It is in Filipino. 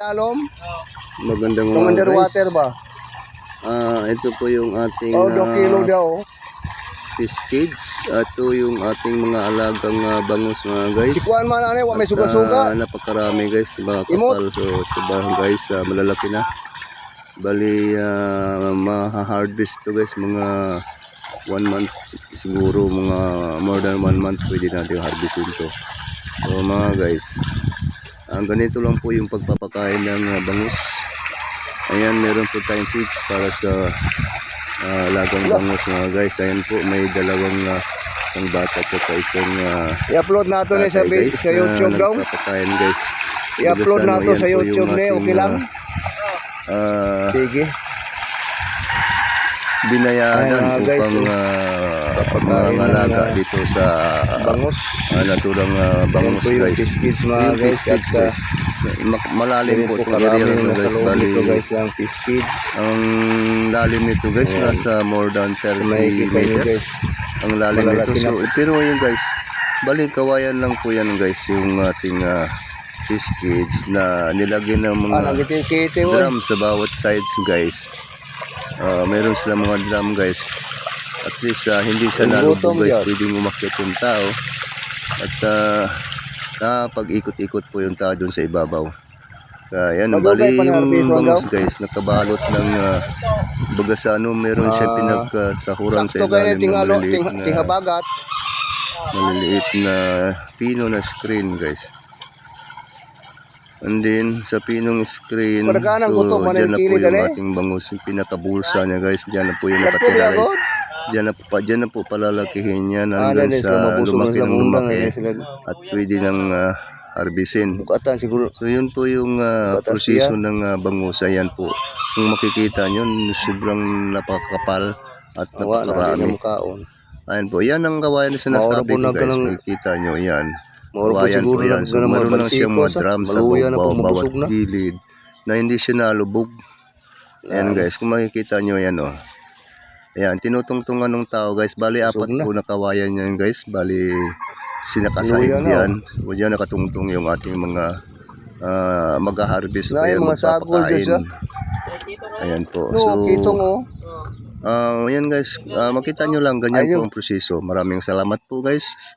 Talom? Magandang Itong underwater guys. ba? Ah, ito po yung ating Oh, 2 ah, kilo daw. fish cage. Ito yung ating mga alagang ah, bangus mga guys. Sikuan man ano, wa may suga-suga. ah, napakarami guys, mga Imot. kapal. So, ba guys, ah, malalaki na. Bali, uh, maha-harvest to guys, mga one month siguro, mga more than one month pwede natin harvestin to. So mga guys, ang ganito lang po yung pagpapakain ng ah, bangus. Ayan, meron po tayong feeds para sa ah, alagang bangus mga guys. Ayan po, may dalawang uh, isang bata at saka isang ah, I-upload nato ni sa, guys, sa YouTube na daw. nagpapakain guys. I-upload nato ano, sa YouTube ating, okay lang? ah, Sige. Binayanan Ayan, guys, upang eh. uh, Papakain ng, alaga ah, dito sa Bangus. uh, naturang uh, Ayan bangus yung guys. kids mga guys. At kids, sa malalim po itong area karami na to yung guys. Bali, nito guys ng fish kids. ang lalim nito guys Ayan. nasa more than 30 Makikita nyo meters. guys. Ang lalim nito. So, pero yun guys, bali kawayan lang po yan guys yung ating uh, fish kids na nilagyan ng mga Ah, drum sa bawat sides guys. Ah, meron sila mga drum guys. At least ah, hindi sa gutom guys, yan. pwedeng umakyat yung tao. At uh, nakapag-ikot-ikot po yung tao dun sa ibabaw. Kaya yan, Magugay bali yung bangus guys, nakabalot ng uh, baga sa ano, meron siya Ah, pinagsahuran sa ilalim ng maliliit ting, na, maliliit na pino na screen guys. And then, sa pinong screen, so, dyan na po yung ating bangus, yung pinakabulsa niya guys, dyan na po yung nakatira niya guys. God. Diyan na po, pa, dyan na po palalakihin Ah, hanggang sa lumaki ng lumaki at pwede ng uh, harbisin. So yun po yung uh, proseso ng uh, bangus. Ayan po. Kung makikita nyo, sobrang napakakapal at napakarami. Ayan po. Yan ang kawayan na sinasabi Maura po ko guys. Makikita nyo. Yan. Kawayan siguro po yan. So meron lang siyang mga drum sa Maluya na po, baw- bawat na. gilid na hindi siya nalubog. Ayan guys. Kung makikita nyo yan oh. Ayan. Tinutungtungan ng tao guys. Bali apat na. po na kawayan yan guys. Bali na, yan. O dyan nakatungtong yung ating mga uh, mag-harvest Na, yung mga sagol dyan siya. Ayan po. So, kitong oh. Ah, yan guys, Ah, makita nyo lang ganyan Ayun. po ang proseso. Maraming salamat po guys.